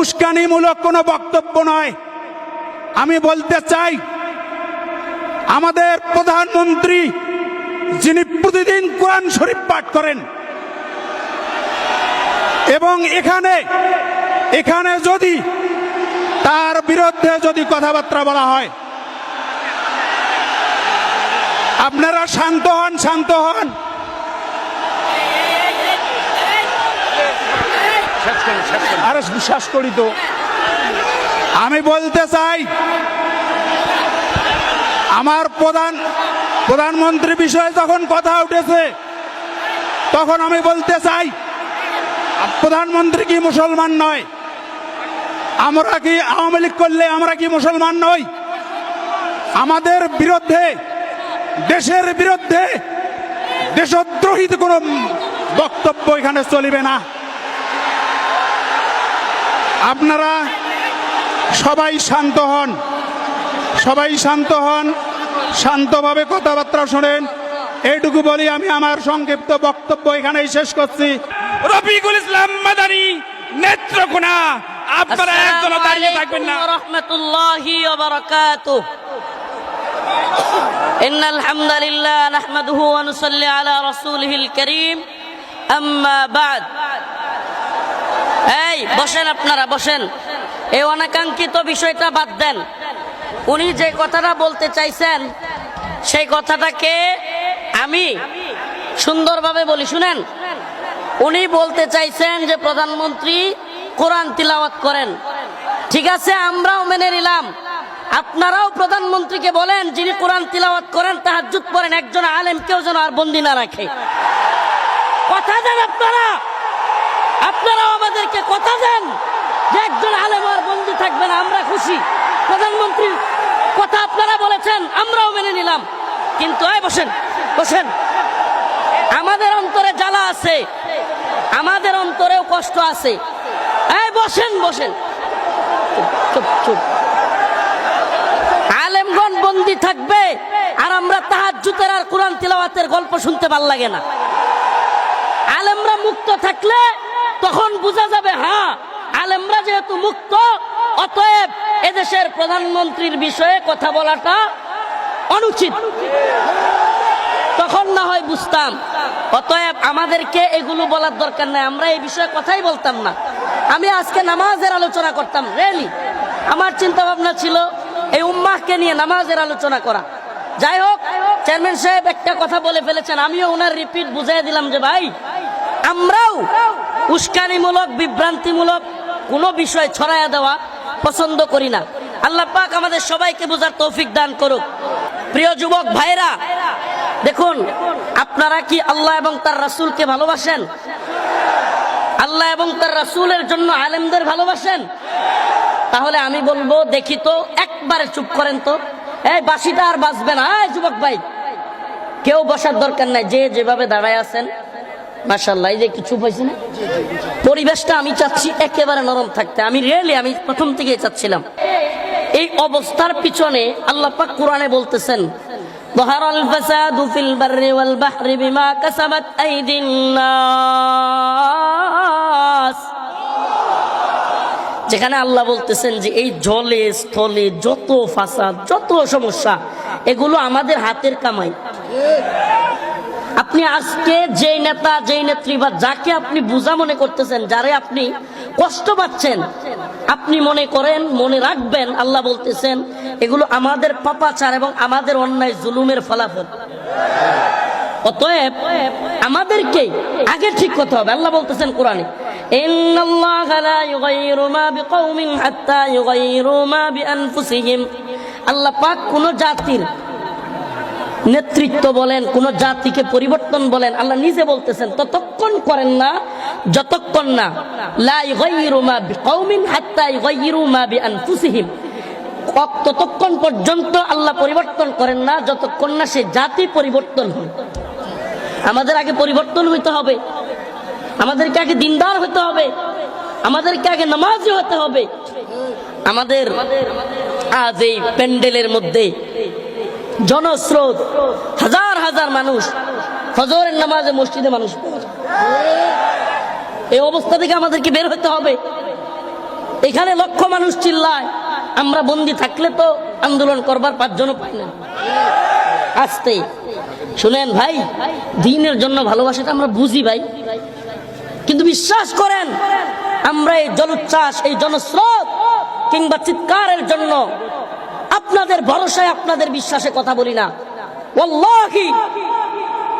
উস্কানিমূলক কোনো বক্তব্য নয়। আমি বলতে চাই, আমাদের প্রধানমন্ত্রী যিনি প্রতিদিন কোরআন শরীফ পাঠ করেন, এবং এখানে এখানে যদি তার বিরুদ্ধে যদি কথাবার্তা বলা হয়, আপনারা শান্ত হন শান্ত হন। আরে বিশ্বাস করি তো। আমি বলতে চাই, আমার প্রধান, প্রধানমন্ত্রী বিষয়ে যখন কথা উঠেছে, তখন আমি বলতে চাই প্রধানমন্ত্রী কি মুসলমান নয়? আমরা কি আওয়ামী লীগ করলে আমরা কি মুসলমান নই? আমাদের বিরুদ্ধে, দেশের বিরুদ্ধে দেশদ্রোহী কোনো বক্তব্য এখানে চলিবে না। আপনারা সবাই শান্ত হন সবাই শান্ত হন শান্তভাবে কথাবার্তা শোনেন এইটুকু বলি আমি আমার সংক্ষিপ্ত বক্তব্য এখানেই শেষ করছি রফিকুল ইসলাম মাদানী নেত্রকোনা আপনারা একজন দাঁড়িয়ে থাকবেন না ورحمة الله وبركاته إن الحمد لله نحمده ونصلي على رسوله الكريم أما بعد এই, বসেন আপনারা, বসেন। এই অনাকাঙ্ক্ষিত বিষয়টা বাদ দেন। উনি যে কথাটা বলতে চাইছেন, সেই কথাটাকে আমি সুন্দরভাবে বলি। শুনেন, উনি বলতে চাইছেন যে প্রধানমন্ত্রী কোরআন তিলাওয়াত করেন। ঠিক আছে, আমরাও মেনে নিলাম। আপনারাও প্রধানমন্ত্রীকে বলেন, যিনি কোরআন তিলাওয়াত করেন, তাহাজ্জুদ পড়েন, একজন আলেম কেউ যেন আর বন্দি না রাখে। কথা দেন আপনারা! আপনারাও আমাদেরকে কথা দেন যে একজন আলেম আর বন্দি থাকবে না, আমরা খুশি। প্রধানমন্ত্রীর কথা আপনারা বলেছেন, আমরাও মেনে নিলাম। কিন্তু এই বসেন বসেন। আমাদের অন্তরে জ্বালা আছে, আমাদের অন্তরেও কষ্ট আছে। এই বসেন বসেন। আলেমগণ বন্দি থাকবে, আর আমরা তাহাজ্জুতের আর কোরআন তিলাওয়াতের গল্প শুনতে ভালো লাগে না। আলেমরা মুক্ত থাকলে তখন বোঝা যাবে হ্যাঁ আলেমরা যেহেতু মুক্ত, অতএব এদেশের প্রধানমন্ত্রীর বিষয়ে কথা বলাটা অনুচিত। তখন না হয় বুঝতাম, অতএব আমাদেরকে এগুলো বলার দরকার নাই, আমরা এই বিষয়ে কথাই বলতাম না। আমি আজকে নামাজের আলোচনা করতাম রেলি আমার চিন্তা ভাবনা ছিল, এই উম্মাহকে নিয়ে নামাজের আলোচনা করা। যাই হোক, চেয়ারম্যান সাহেব একটা কথা বলে ফেলেছেন, আমিও ওনার রিপিট বুঝাই দিলাম যে, ভাই, আমরাও উস্কানিমূলক, বিভ্রান্তিমূলক কোনো বিষয় ছড়াইয়া দেওয়া পছন্দ করি না। আল্লাহ পাক আমাদের সবাইকে বোঝার তৌফিক দান করুক। প্রিয় যুবক ভাইরা দেখুন, আপনারা কি আল্লাহ এবং তার রাসূলকে ভালোবাসেন? আল্লাহ এবং তার রাসূলের জন্য আলেমদের ভালোবাসেন? তাহলে আমি বলব, দেখি তো, একবারে চুপ করেন তো। এই বাসিটা আর বাঁচবে না যুবক ভাই। কেউ বসার দরকার নাই, যে যেভাবে দাঁড়ায় আছেন মাসাল্লাহ এই যে একটু চুপ হয়েছে না পরিবেশটা আমি চাচ্ছি একেবারে নরম থাকতে আমি রিয়েলি আমি প্রথম থেকে চাচ্ছিলাম এই অবস্থার পিছনে আল্লাহ পাক কোরআনে বলতেছেন ظهر الفساد في البر والبحر بما كسبت أيدي الناس যেখানে আল্লাহ বলতেছেন যে এই জলে স্থলে যত ফাসাদ যত সমস্যা এগুলো আমাদের হাতের কামাই আপনি আজকে যে নেতা যে নেত্রী বা যাকে আপনি বোঝা মনে করতেছেন, যারে আপনি কষ্ট পাচ্ছেন, আপনি মনে করেন, মনে রাখবেন, আল্লাহ বলতেছেন, এগুলো আমাদের পাপাচার এবং আমাদের অন্যায় জুলুমের ফলাফল। অতএব আমাদেরকে আগে ঠিক করতে হবে, আল্লাহ বলতেছেন কোরআনে আল্লাহ পাক কোন জাতির নেতৃত্ব বলেন, কোন জাতিকে পরিবর্তন বলেন, আল্লাহ নিজে বলতেছেন, ততক্ষণ করেন না, যতক্ষণ না ততক্ষণ পর্যন্ত আল্লাহ পরিবর্তন করেন না, যতক্ষণ না সে জাতি পরিবর্তন হয়। আমাদের আগে পরিবর্তন হইতে হবে। আমাদেরকে আগে দিনদার হতে হবে। আমাদেরকে আগে নামাজি হতে হবে। আমাদের আজ এই প্যান্ডেলের মধ্যে জনস্রোত, হাজার হাজার মানুষ ফজরের নামাজে মসজিদে মানুষ এই অবস্থা থেকে আমাদেরকে বের হতে হবে। এখানে লক্ষ মানুষ চিল্লায়, আমরা বন্দি থাকলে তো আন্দোলন করবার পাঁচজনও পাই না। আসতে। শুনেন ভাই, দিনের জন্য ভালোবাসাটা আমরা বুঝি ভাই। কিন্তু বিশ্বাস করেন, আমরা এই জলোচ্ছ্বাস, এই জনস্রোত কিংবা চিৎকারের জন্য আপনাদের ভরসায় আপনাদের বিশ্বাসে কথা বলি না।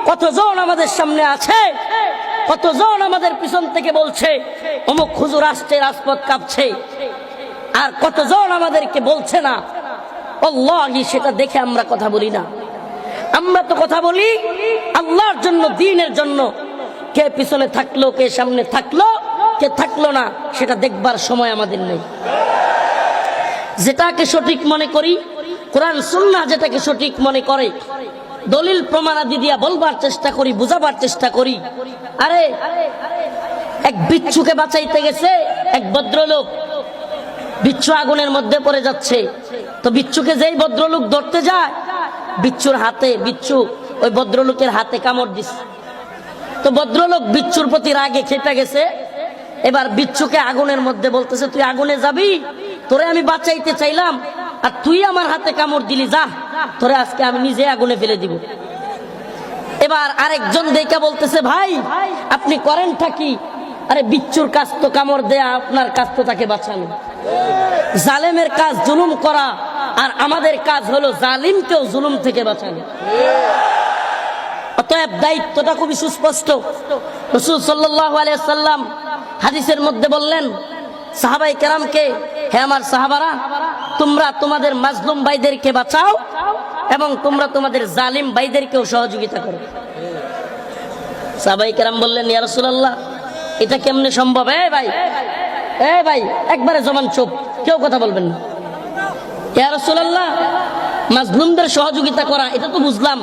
কতজন আমাদের সামনে আছে? কতজন আমাদের পিছন থেকে বলছে, অমুক হুজুর আসছে, রাজপথ কাঁপছে। আর কতজন আমাদেরকে বলছে না? অল্লাহি সেটা দেখে আমরা কথা বলি না। আমরা তো কথা বলি আল্লাহর জন্য, দিনের জন্য। কে পিছনে থাকল, কে সামনে থাকল, কে থাকল না, সেটা দেখবার সময় আমাদের নেই। যেটাকে সঠিক মনে করি, কোরআন, সুন্নাহ যেটাকে সঠিক মনে করে, দলিল প্রমাণাদি দিয়া বলবার চেষ্টা করি, বুঝাবার চেষ্টা করি। আরে, এক বিচ্ছুকে বাঁচাইতে গেছে, এক ভদ্রলোক। বিচ্ছু আগুনের মধ্যে পড়ে যাচ্ছে। তো বিচ্ছুকে যেই ভদ্রলোক ধরতে যায়, বিচ্ছুর হাতে, বিচ্ছু ওই ভদ্রলোকের হাতে কামড় দিছে। তো ভদ্রলোক বিচ্ছুর প্রতি রাগে খেপে গেছে এবার বিচ্ছুকে আগুনের মধ্যে বলতেছে, তুই আগুনে যাবি? তোরে আমি বাঁচাইতে চাইলাম, আর তুই আমার হাতে কামড় দিলি, যা। তোরে আজকে আমি নিজে আগুনে ফেলে দিব। এবার আরেকজন দেখা বলতেছে, ভাই, আপনি করেনটা কি? আরে, বিচ্ছুর কাজ তো কামড় দেয়া, আপনার কাজ তো তাকে বাঁচানো। জালেমের কাজ জুলুম করা, আর আমাদের কাজ হলো জালিমকেও জুলুম থেকে বাঁচানো। অতএব দায়িত্বটা খুবই সুস্পষ্ট। রসুল সাল্লাহ সাল্লাম হাদিসের মধ্যে বললেন, সাহাবাই কেরামকে, হে আমার সাহাবারা, তোমরা তোমাদের মাজলুম ভাইদেরকে বাঁচাও এবং তোমরা তোমাদের জালিম ভাইদেরকেও সহযোগিতা করো। সাহাবাই কেরাম বললেন, ইয়া রাসূলুল্লাহ, এটা কেমনে সম্ভব? এ ভাই এ ভাই, একবারে জমান চুপ, কেউ কথা বলবেন না। ইয়া রাসূলুল্লাহ, মাজলুমদের সহযোগিতা করা, এটা তো বুঝলাম,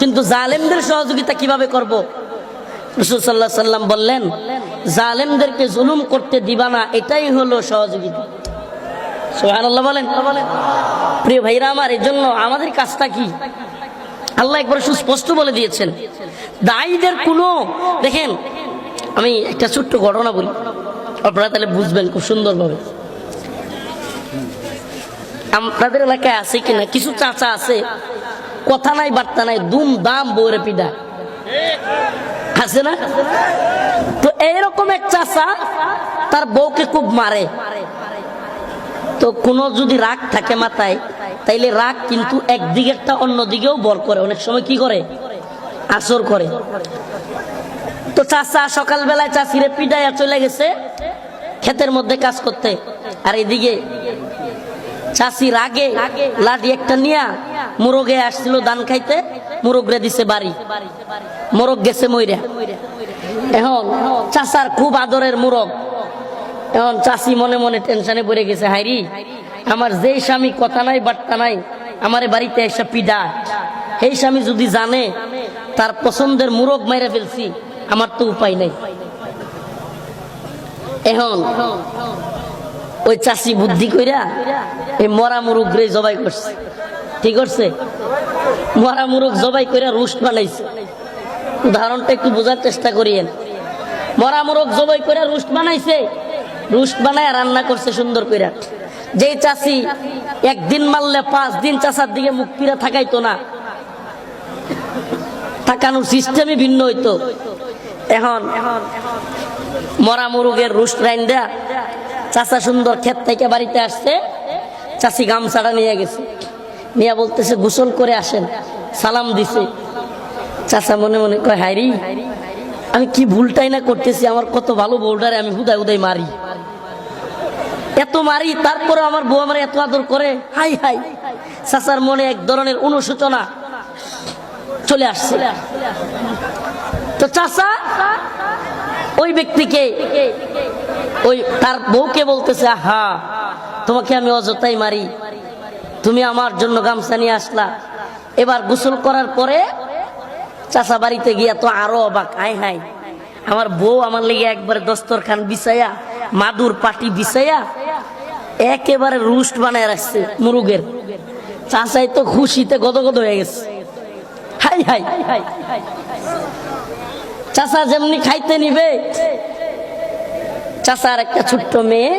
কিন্তু জালেমদের সহযোগিতা কীভাবে করব? রসুল সাল্লাহ সাল্লাম বললেন জালেমদেরকে জুলুম করতে দিবা না, এটাই হলো সহযোগিতা। সোহানাল্লাহ বলেন। প্রিয় ভাইরা আমার, এই জন্য আমাদের কাজটা কি? আল্লাহ একবার সুস্পষ্ট বলে দিয়েছেন। দায়ীদের কোনো, দেখেন, আমি একটা ছোট্ট ঘটনা বলি। আপনারা তাহলে বুঝবেন খুব সুন্দরভাবে। আপনাদের এলাকায় আছে কিনা? কিছু চাচা আছে, কথা নাই, বার্তা নাই দুম দাম বউরে পিডা। আছে না? তো এইরকম এক চাচা, তার বউকে খুব মারে। তো কোনো যদি রাগ থাকে মাথায়, তাইলে রাগ কিন্তু একদিকেরটা অন্য দিকেও বল করে। অনেক সময় কি করে? আসর করে। তো চাচা সকালবেলায় চাষিরে পিডাইয়া চলে গেছে, ক্ষেতের মধ্যে কাজ করতে। আর এদিকে চাষি রাগে, লাঠি একটা নিয়া মুরগে আসছিল ধান খাইতে। মুরগরে দিছে বাড়ি। মোরগ গেছে মইরা। এখন চাষার খুব আদরের মুরগ। এখন চাষি মনে মনে টেনশনে পড়ে গেছে, হাইরি, আমার যে স্বামী কথা নাই, বার্তা নাই, আমার বাড়িতে এসে পিডা। এই স্বামী যদি জানে, তার পছন্দের মুরগ মাইরা ফেলছি, আমার তো উপায় নাই। এখন ওই চাষি বুদ্ধি কইরা, এই মরা রে জবাই করছে। ঠিক করছে মরা মুরুগ জবাই কইরা রুস্ট বানাইছে। উদাহরণটা একটু বোঝার চেষ্টা করিয়েন। মরা মুরগ জবাই করে রুস্ট বানাইছে রুস্ট বানায় রান্না করছে সুন্দর কইরা। যেই চাষি একদিন মারলে পাঁচ দিন চাষার দিকে মুখ পিরা থাকাইতো না। তাকানোর সিস্টেমই ভিন্ন হইতো। এখন মরা মুরুগের রুস্ট রাইন দেয়া চাচা সুন্দর ক্ষেত থেকে বাড়িতে আসছে, চাষি গামছাটা নিয়ে গেছে। নিয়ে বলতেছে, গোসল করে আসেন। সালাম দিছে। চাচা মনে মনে কয় হাইরি আমি কি ভুলটাই না করতেছি? আমার কত ভালো বউডারে আমি হুদায় হুদায় মারি। এত মারি তারপরে আমার বউ আমার এত আদর করে? হাই হাই চাচার মনে এক ধরনের অনুশোচনা চলে আসছে। তো চাচা, ওই ব্যক্তিকে, ওই তার বউকে বলতেছে হা তোমাকে আমি অযথাই মারি। তুমি আমার জন্য গামছা নিয়ে আসলা। এবার গোসল করার পরে চাচা বাড়িতে গিয়া তো আরও অবাক, আয় হাই আমার বউ আমার লেগে একবারে দস্তরখান বিছাইয়া মাদুর পাটি বিছাইয়া একেবারে রুস্ট বানায় রাখছে মুরুগের। চাচাই তো খুশিতে গদগদ হয়ে গেছে। হাই হাই চাচা যেমনি খাইতে নিবে, চাচার একটা ছোট্ট মেয়ে